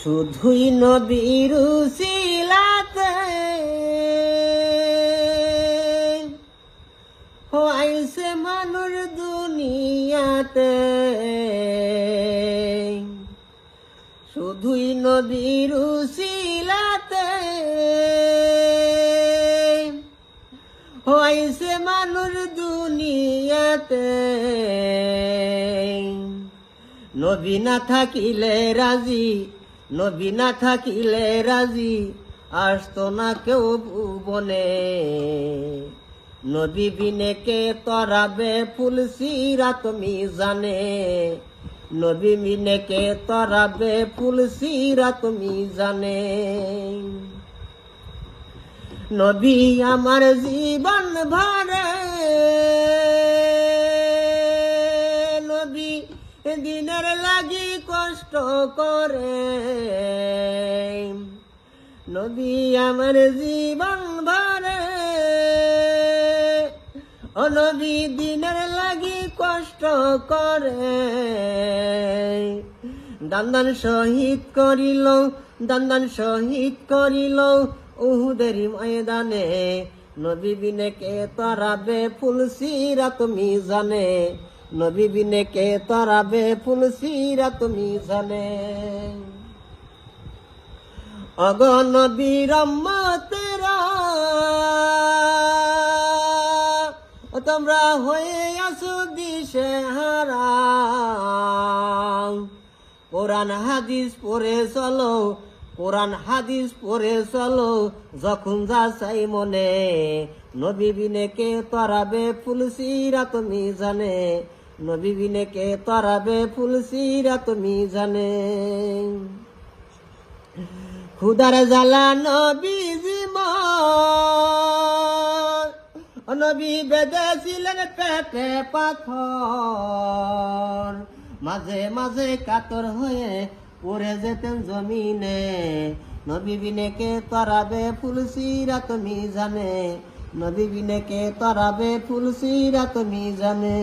শুধুই নবীর শিলাতে হইছে মানুষ দুনিয়াতে। শুধুই নবীর শিলাতে হইছে মানুষ দুনিয়াতে। নবী না থাকিলে রাজি নবী না থাকিলে রাজি আসতো না কেউ ভুবনে। নবী বিনে কে তরাবে ফুল সিরা তুমি জানে। নবী বিনে কে তরাবে ফুল সিরা তুমি জানে। নবী আমার জীবন ভরে। নবী দিনের লাগি কষ্ট করে। নবী আমার জীবন ভরে। ও নবী, দিনের লাগি কষ্ট করে। দান্দান শহীদ করিল, দান্দান শহীদ করিল উহুদেরি ময়দানে। নবী বিনে কে তরাবে ফুলসিরা তুমি জানে। নবী বিনে কে তরাবে ফুলসিরা তুমি জানে। অগ নবী রম্মতেরা তোমরা হয়ে আসো দিশে হারা কোরআন হাদিস পড়ে চলো, কোরআন হাদিস পড়ে চলো, যখন যা চাই মনে। নবী বিনে কে তরাবে ফুলসিরা তুমি জানে। নবী বিনে কে তরাবে ফুলসিরা তুমি জানে। খুদার জ্বালা নবীজি নবী বেঁধেছিলেন পেটে পাথর। মাঝে মাঝে কাতর হয়ে পড়ে যেতেন জমিনে। নবী বিনে কে তরাবে ফুলসিরা তুমি জানে নবী বিনে কে তরাবে ফুলসিরা তুমি জানে